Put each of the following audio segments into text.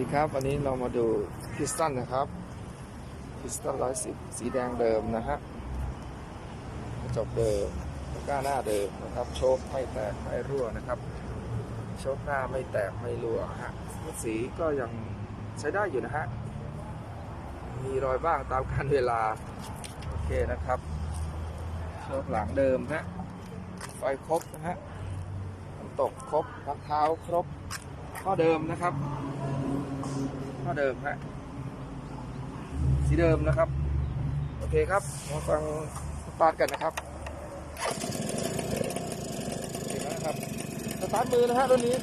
ดีครับ วันนี้เรามาดูพิสตันนะครับพิสตันร้อยสิบสีแดงเดิมนะฮะกระจกเดิมตะก้าหน้าเดิมนะครับ โชคไม่แตกไม่รั่วนะครับ โชคหน้าไม่แตกไม่รั่วฮะสีก็ยังใช้ได้อยู่นะฮะมีรอยบ้างตามการเวลา โอเคนะครับ โชคหลังเดิมนะไฟครบนะฮะตกครบพักเท้าครบข้อเดิมนะครับ ข้อเดิมฮะสีเดิมนะครับ โอเคครับมาฟังสตาร์ทกันนะครับเคแล้วนะครับสตาร์ทมือนะฮะรุ่นนี้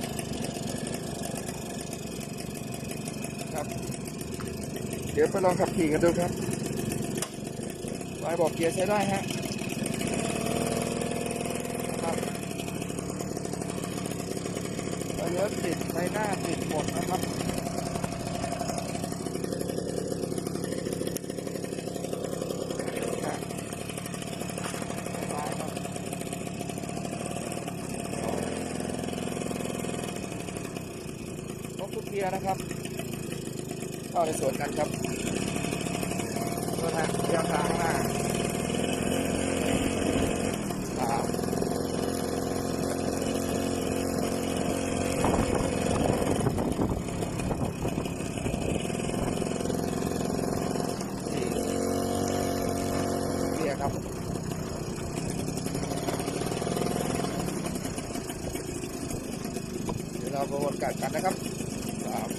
ครับ เดี๋ยวไปลองขับขี่กันดูครับลายบอกเกียร์ใช้ได้ฮะครับไฟเลี้ยวติดไฟหน้าติดหมดนะครับ ฮะซ้ายครับครบ ทุกเกียร์นะครับ เข้าในสวนกันครับตัวทางเกียร์ทางหน้าสามสี่เกียครับเดี๋ยวเราประวนกัดกันนะครับสาม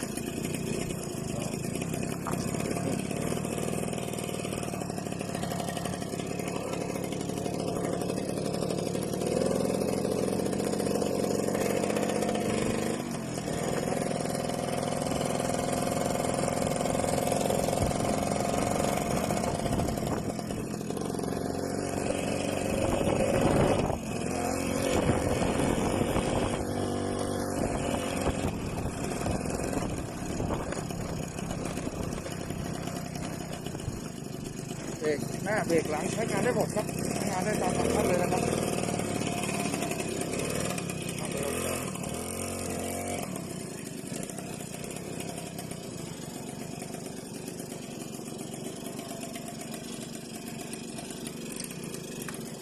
เบรกหน้าเบรกหลังใช้งานได้หมดครับใช้งานได้ตามฟังก์ชันเลยนะครับน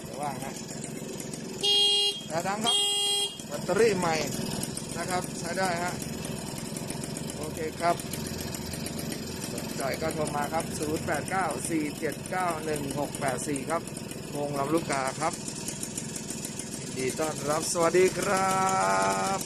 เดี๋ยวว่างนะแต่ดังครับแบตเตอรี่ใหม่นะครับ ใช้ได้ฮะโอเคครับ สนใจก็โทรมาครับ 0894791684 ครับวงลำลูกกาครับดีต้อนรับสวัสดีครับ